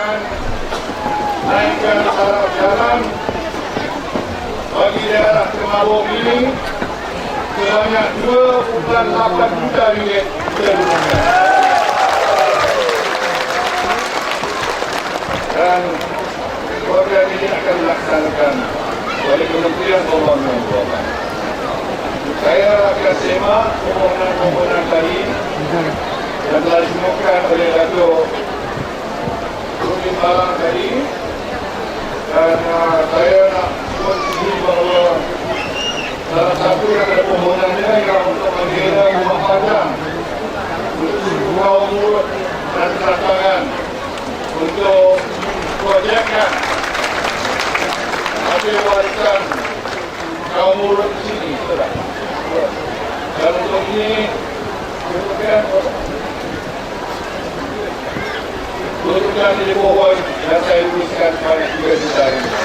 akan naikkan taraf jalan bagi daerah Temabung ini sebanyak 2.8 juta ringgit bulan. Dan program ini akan dilaksanakan oleh Kementerian Pembangunan Keuangan. Saya akan semak permohonan-permohonan tadi yang telah ditemukan oleh Dato' Tadi dan uh, saya nak kongsi bahawa salah satu yang ada permohonannya ialah untuk mengira rumah padang. Untuk kaum murid dan tantangan untuk projekkan hasil warisan kaum murid di sini dan untuk ini депутати Львова, я цей університет маю відповідальність.